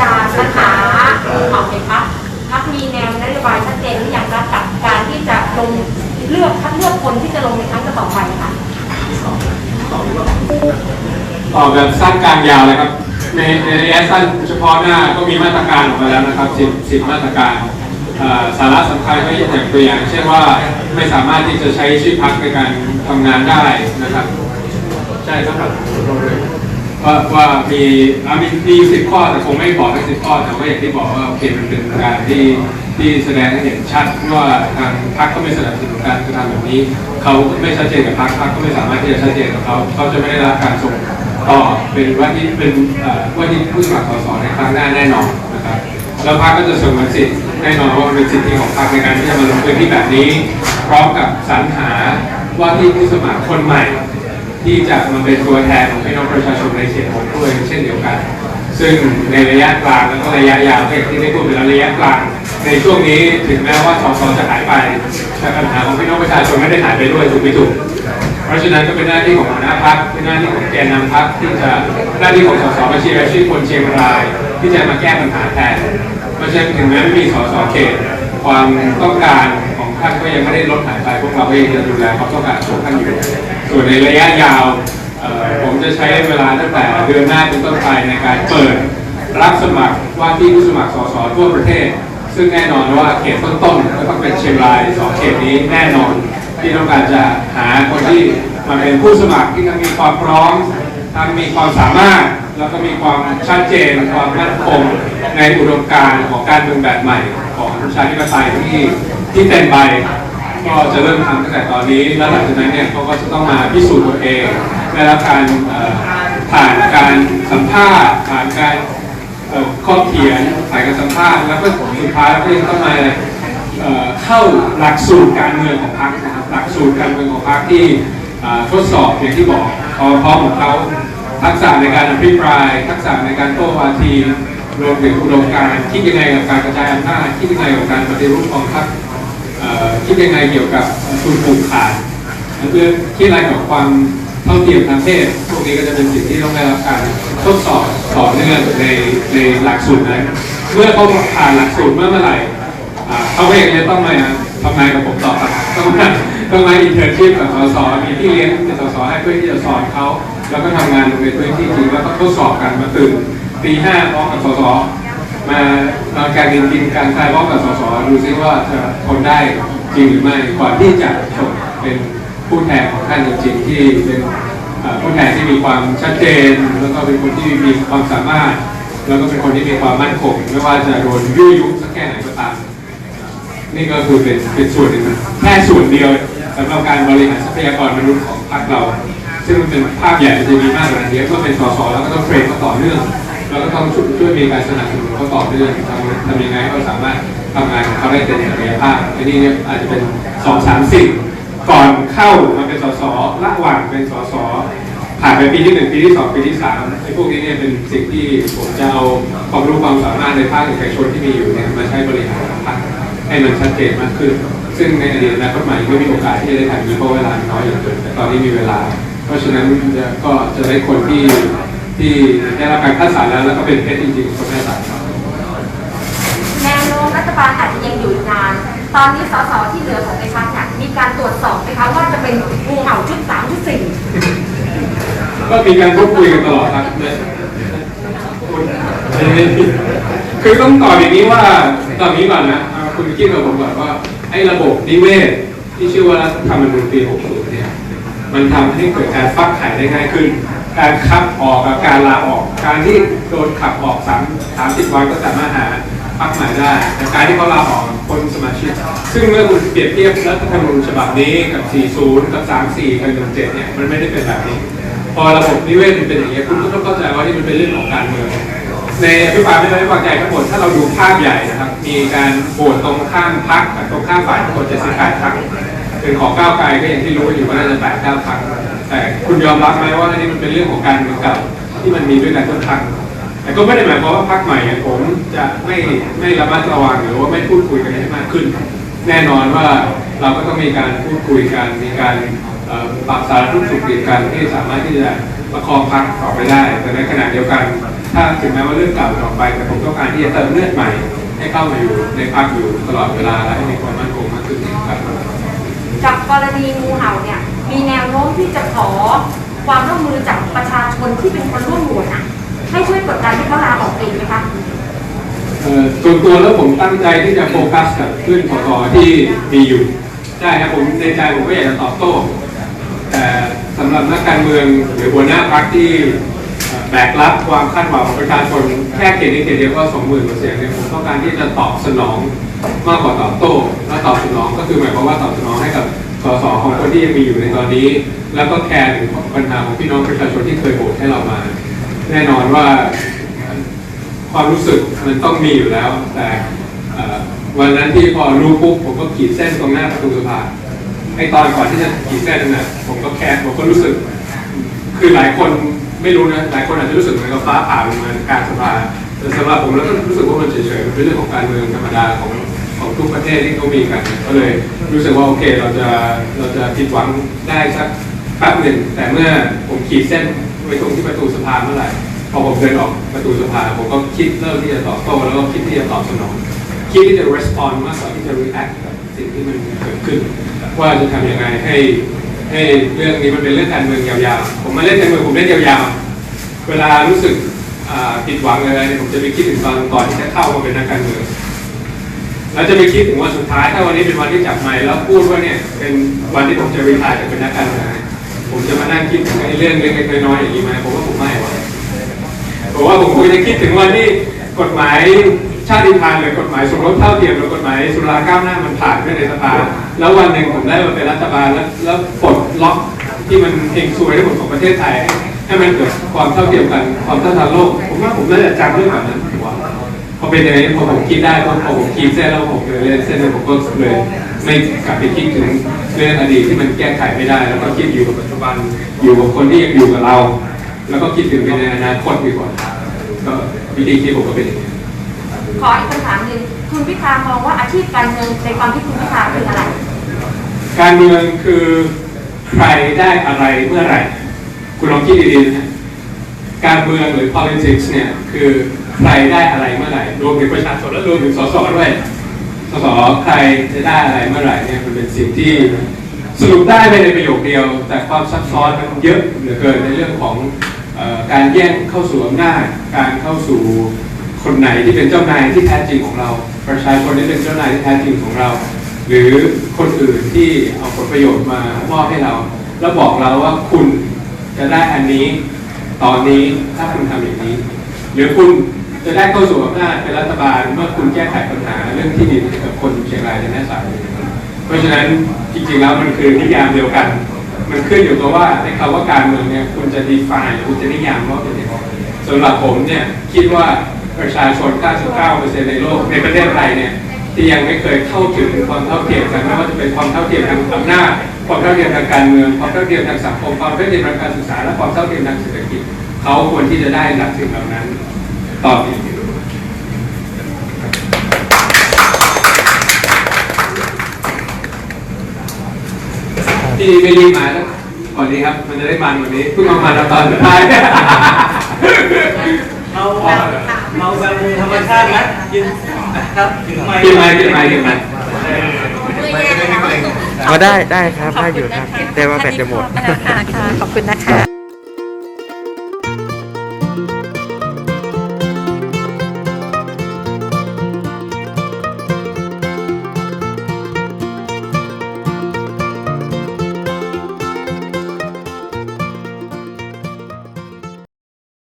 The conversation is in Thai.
จะปัญหาของในพักพักมีแนวนโยบายชัดเจนหรือยังคะกับการที่จะลงเลือกคัดเลือกคนที่จะลงในครั้งต่อไปค่ะออกแบบสั้นกลางยาวเลยครับ ในในระยะสั้นเฉพาะหน้าก็มีมาตรการออกมาแล้วนะครับสิบสิบมาตรการเอ่อสาระสำคัญก็อย่างตัวอย่างเช่นว่าไม่สามารถที่จะใช้ชื่อพักในการทำงานได้นะครับ ใช่ครับ ว่าว่ามีอะมีมีสิบข้อแต่คงไม่บอกทั้งสิบข้อแต่ว่าอย่างที่บอกว่าโอเคมันเป็นการที่ที่แสดงให้เห็นชัดว่าทางพรรคก็ไม่สนับสนุนการกระทำแบบนี้เขาไม่ชัดเจนกับพรรคพรรคก็ไม่สามารถที่จะชัดเจนกับเขาเขาจะไม่ได้รับการส่งต่อเป็นว่าที่เป็นว่าที่ผู้สมัครสสในครั้งหน้าแน่นอนนะครับแล้วพรรคก็จะส่งมันสิทธิ์แน่นอนว่ามันเป็นสิทธิของพรรคในการที่จะมาลงพื้นที่แบบนี้ พร้อมกับสรรหาว่าที่ผู้สมัครคนใหม่ ที่จะมาเป็นตัวแทนของพี่น้องประชาชนในเขตของด้วยเช่นเดียวกัน ซึ่งในระยะกลางแล้วก็ระยะยาวที่ได้พูดไปแล้วระยะกลาง ในช่วงนี้ถึงแม้ว่าสสจะหายไปแต่ปัญหาของพี่น้องประชาชนไม่ได้หายไปด้วยถูกไม่ถูกเพราะฉะนั้นก็เป็นหน้าที่ของหัวหน้าพักเป็นหน้าที่ของแกนนำพักที่จะหน้าที่ของสสบัญชีรายชื่อคนเชียงราย ที่จะมาแก้ปัญหาแทน เพราะฉะนั้นถึงแม้ไม่มีสสเขตความต้องการของท่านก็ยังไม่ได้ลดหายไปพวกเราก็ยังจะดูแลความต้องการของท่านอยู่ ส่วนในระยะยาวผมจะใช้เวลาตั้งแต่เดือนหน้าเป็นต้นไปในการเปิดรับสมัครว่าที่ผู้สมัครสสทั่วประเทศ ซึ่งแน่นอนว่าเขตต้นๆก็ต้องเป็นเชียงรายสองเขตนี้แน่นอน ที่ต้องการจะหาคนที่มาเป็นผู้สมัครที่ทั้งมีความพร้อมทั้งมีความสามารถแล้วก็มีความชัดเจนความมั่นคงในอุดมการณ์ของการเมืองแบบใหม่ ของประชาธิปไตยที่ที่เต็มใบ ก็จะเริ่มทำตั้งแต่ตอนนี้ แล้วหลังจากนั้นเนี่ยเขาก็จะต้องมาพิสูจน์ตัวเองได้รับการผ่านการสัมภาษณ์ผ่านการข้อเขียนผ่านการสัมภาษณ์แล้วก็สุดท้ายก็ยังต้องมาเข้าหลักสูตรการเมืองของพรรคนะครับหลักสูตรการเมืองของพรรคที่ทดสอบอย่างที่บอกความพร้อมของเขาทักษะในการอภิปราย ทักษะในการโต้วาทีรวมถึงอุดมการคิดยังไงกับการกระจายอำนาจคิดยังไงกับการปฏิรูปกองทัพ คิดยังไงเกี่ยวกับทุนผูกขาดเพื่อคิดอะไรกับความเท่าเทียมทางเพศพวกนี้ก็จะเป็นสิ่งที่ต้องได้รับการทดสอบต่อเนื่องในในหลักสูตรนั้น เมื่อเขาผ่านหลักสูตรเมื่อเมื่อไหร่อ่าเขาเองจะต้องมาทำงานกับผมต่อบต้องมาต้องมาอินเทอร์ชีพกับสสมีที่เลี้ยงเป็นสสให้เพื่อที่จะสอนเขาแล้วก็ทำงานในพื้นที่จริงแล้วก็ทดสอบกันมาตื่นตีห้าพร้อมกับสส มามาการกินกินการคลายร้องกับสสดูซิว่าจะทนได้จริงหรือไม่ก่อนที่จะส่งเป็นผู้แทนของท่านจริงที่เป็นผู้แทนที่มีความชัดเจน แล้วก็เป็นคนที่มีความสามารถ แล้วก็เป็นคนที่มีความมั่นคงไม่ว่าจะโดนยุยยุสักแค่ไหนก็ตามนี่ก็คือเป็นเป็นส่วนหนึ่งแค่ส่วนเดียวสำหรับการบริหารทรัพยากรมนุษย์ของพรรคเรา ซึ่งมันเป็นภาพใหญ่จะมีมากกว่านั้นเยอะก็เป็นสสแล้วก็ต้องเทรนเขาต่อเนื่อง แล้วก็ต้องช่วยมีการสนับสนุนเขาต่อเนื่องทำทำยังไงเขาสามารถทำงานของเขาได้เต็มศักยภาพอันนี้เนี่ยอาจจะเป็นสองสามสิ่งก่อนเข้ามาเป็นสสระหว่างเป็นสสผ่านไปปีที่หนึ่งปีที่สองปีที่สามไอ้พวกนี้เนี่ยเป็นสิ่งที่ผมจะเอาความรู้ความสามารถในภาคเอกชนที่มีอยู่เนี่ยมาใช้บริหารพรรคให้มันชัดเจนมากขึ้น ซึ่งในอดีตนาคตใหม่ก็มีโอกาสที่จะได้ทำนี้เพราะเวลาน้อยเหลือเกินแต่ตอนนี้มีเวลา เพราะฉะนั้นก็จะได้คนที่ ที่ได้รับการคัดสรรแล้วแล้วก็เป็นเพชรจริงๆคนแม่สายครับแนวโน้มรัฐบาลอาจจะยังอยู่อีกนาน ตอนนี้สสที่เหลือของในพักเนี่ยมีการตรวจสอบไหมคะว่าจะเป็นงูเห่าชุดสามชุดสี่ก็มีการพูดคุยกันตลอดครับคือต้องตอบอย่างนี้ว่าตอบนี้ก่อนนะเอาคุณคิดกับผมก่อนว่าไอ้ระบบนิเวศที่ชื่อว่ารัฐธรรมนูญปี 60 เนี่ย มันทำให้เกิดการฟักไข่ได้ง่ายขึ้น การขับออกกับการลาออก การที่โดนขับออกสามสามสิบวันก็สามารถหาพักใหม่ได้แต่การที่เขาลาออกคนสมาชิก ซึ่งเมื่อคุณเปรียบเทียบรัฐธรรมนูญฉบับนี้กับ 40 กับ 34 กับ17เนี่ยมันไม่ได้เป็นแบบนี้ พอระบบนิเวศมันเป็นอย่างนี้คุณก็ต้องเข้าใจว่านี่มันเป็นเรื่องของการเมืองในอภิปรายไม่ไว้วางใจทั้งหมดถ้าเราดูภาพใหญ่นะครับมีการโหวตตรงข้ามพักกับตรงข้ามฝ่ายทั้งหมด78พักเป็นของก้าวไกลก็อย่างที่รู้อยู่ว่าน่าจะแปดเก้าพัก แต่คุณยอมรับไหมว่าอันนี้มันเป็นเรื่องของการเมืองเก่าที่มันมีด้วยกันทุกพักแต่ก็ไม่ได้หมายความว่าพักใหม่ผมจะไม่ไม่ระมัดระวังหรือว่าไม่พูดคุยกันให้มากขึ้น แน่นอนว่าเราก็ต้องมีการพูดคุยกันมีการปรับสารทุกสุขดิบกันที่สามารถที่จะประคองพักต่อไปได้ แต่ในขณะเดียวกัน ถ้าถึงแม้ว่าเรื่องเก่าจะอไป แต่ผมต้องการที่จะเติมเลือดใหม่ให้เข้ามาอยู่ในพรรคอยู่ตลอดเวลาและให้มีความมั่นคงมากขึ้นครับจากกรณีงูเห่าเนี่ย มีแนวโน้มที่จะขอความร่วมมือจากประชาชนที่เป็นคนร่วมโหวตอะให้ช่วยกดดันให้เขาลาออกเองไหมคะเอ่อส่วนตัวแล้วผมตั้งใจที่จะโฟกัสกับขึ้นสสที่มีอยู่ใช่ครับผมในใจผมก็อยากจะตอบโต้แต่สำหรับนักการเมืองหรือหัวหน้าพรรคที่แบกรับความคาดหวังของประชาชนแค่เขตนี้เขตเดียวก็สองหมื่นกว่าเสียงเนี่ยผมต้องการที่จะตอบสนองมากกว่าตอบโต้และตอบสนองก็คือหมายความว่าตอบสนองให้กับ สสของคนที่ยังมีอยู่ในตอนนี้ แล้วก็แคร์ถึงปัญหาของพี่น้องประชาชนที่เคยโหวตให้เรามา แน่นอนว่าความรู้สึกมันต้องมีอยู่แล้ว แต่วันนั้นที่พอรู้ปุ๊บผมก็ขีดเส้นตรงหน้าประตูสภาไอตอนก่อนที่จะขีดเส้นน่ะผมก็แคร์ผมก็รู้สึก คือหลายคนไม่รู้นะหลายคนอาจจะรู้สึกเหมือนกับฟ้าผ่าลงมากลารสภาแต่สำหรับผมแล้วก็รู้สึกว่ามันเฉยๆเป็นเรื่องของการเมืองธรรมดาของ ของทุกประเทศที่เขามีกันก็เลยรู้สึกว่าโอเคเราจะเราจะผิดหวังได้สักแป๊บหนึ่งแต่เมื่อผมขีดเส้นไว้ตรงที่ประตูสภาเมื่อไหร่พอผมเดินออกประตูสภาผมก็คิดเริ่มที่จะตอบโต้แล้วก็คิดที่จะตอบสนองคิดที่จะ respond มากกว่าที่จะ react กับสิ่งที่มันเกิดขึ้น ว่าจะทำยังไงให้ให้เรื่องนี้มันเป็นเรื่องการเมืองยาวๆ ผมมาเล่นการเมืองผมเล่นยาวๆ เวลารู้สึกผิดหวังอะไรเนี่ยผมจะไปคิดถึงตอนก่อนที่จะเข้ามาเป็นนักการเมือง แล้วจะไปคิดถึงวันสุดท้ายถ้าวันนี้เป็นวันที่จับไมค์แล้วพูดว่าเนี่ยเป็นวันที่ผมจะรีทายจากเป็นนักการเมืองผมจะมานั่งคิดถึงไอ้เรื่องเล็กๆน้อยๆอย่างนี้ไหมผมว่าผมไม่หรอกผมว่าผมคงจะคิดถึงวันที่กฎหมายชาติพันธุ์หรือกฎหมายสมรสเท่าเทียมหรือกฎหมายสุราก้าวหน้ามันผ่านขึ้นในสภาแล้ววันหนึ่งผมได้มาเป็นรัฐบาลแล้วแล้วปลดล็อกที่มันเองซวยทั้งหมดของประเทศไทยให้มันเกิดความเท่าเทียมกันความเท่าทันโลกผมว่าผมน่าจะจำเรื่องแบบนั้น พอเป็นอย่างนี้พอผมคิดได้พอพอผมคิดเส้นแล้วผมเลยเล่นเส้นแล้วผมก็เลยไม่กลับไปคิดถึงเรื่องอดีตที่มันแก้ไขไม่ได้ แล้วก็คิดอยู่กับปัจจุบันอยู่กับคนที่ยังอยู่กับเรา แล้วก็คิดถึงในอนาคตดีกว่าก็วิธีคิดผมก็เป็นอย่างนี้ขออีกคำถามหนึ่งคุณพิธามองว่าอาชีพการเงินในความคิดคุณพิธาคืออะไร การเมืองคือใครได้อะไรเมื่อไหร่ คุณลองคิดดีๆนะการเมืองหรือ politics เนี่ยคือ ใครได้อะไรเมื่อไหร่ รวมถึงประชาชนและรวมถึงสสด้วยสสใครจะได้อะไรเมื่อไหร่เนี่ยมันเป็นสิ่งที่สรุปได้ไม่ในประโยคเดียว แต่ความซับซ้อนมันเยอะเหลือเกินในเรื่องของออการแย่งเข้าสู่อำนาจการเข้าสู่คนไหนที่เป็นเจ้านายที่แท้จริงของเรา ประชาชนที่เป็นเจ้านายที่แท้จริงของเรา หรือคนอื่นที่เอาผลประโยชน์มามอบให้เรา แล้วบอกเราว่าคุณจะได้อันนี้ตอนนี้ถ้าคุณทำอย่างนี้ หรือคุณ จะได้เข้าสู่อำนาจเป็นรัฐบาลเมื่อคุณแก้ไขปัญหาเรื่องที่ดินกับคนเชียงรายและแม่สายเพราะฉะนั้นจริงๆแล้วมันคือนิยามเดียวกัน มันขึ้นอยู่กับว่าในคำว่าการเมืองเนี่ยคุณจะ define คุณจะนิยามว่าเป็นยังไงสำหรับผมเนี่ยคิดว่าประชาชน 99%ในโลกในประเทศไทยเนี่ยที่ยังไม่เคยเข้าถึงความเท่าเทียมกันไม่ว่าจะเป็นความเท่าเทียมทางอำนาจความเท่าเทียมทางการเมืองความเท่าเทียมทางสังคมความเท่าเทียมทางการศึกษาและความเท่าเทียมทางเศรษฐกิจเขาควรที่จะได้หลักสิ่งเหล่านั้น ต่อไปที่ไม่รีบมาแล้วก่อนนี้ครับ มันจะได้มันกว่านี้เพิ่งเอามาตอนสุดท้ายเราแบบเราแบบมือธรรมชาตินะกินนะครับถึงไม่กินไหมกินไหมกินไหมเอาได้ได้ครับได้อยู่ครับ แต่ว่าแบตจะหมดค่ะค่ะขอบคุณนะคะ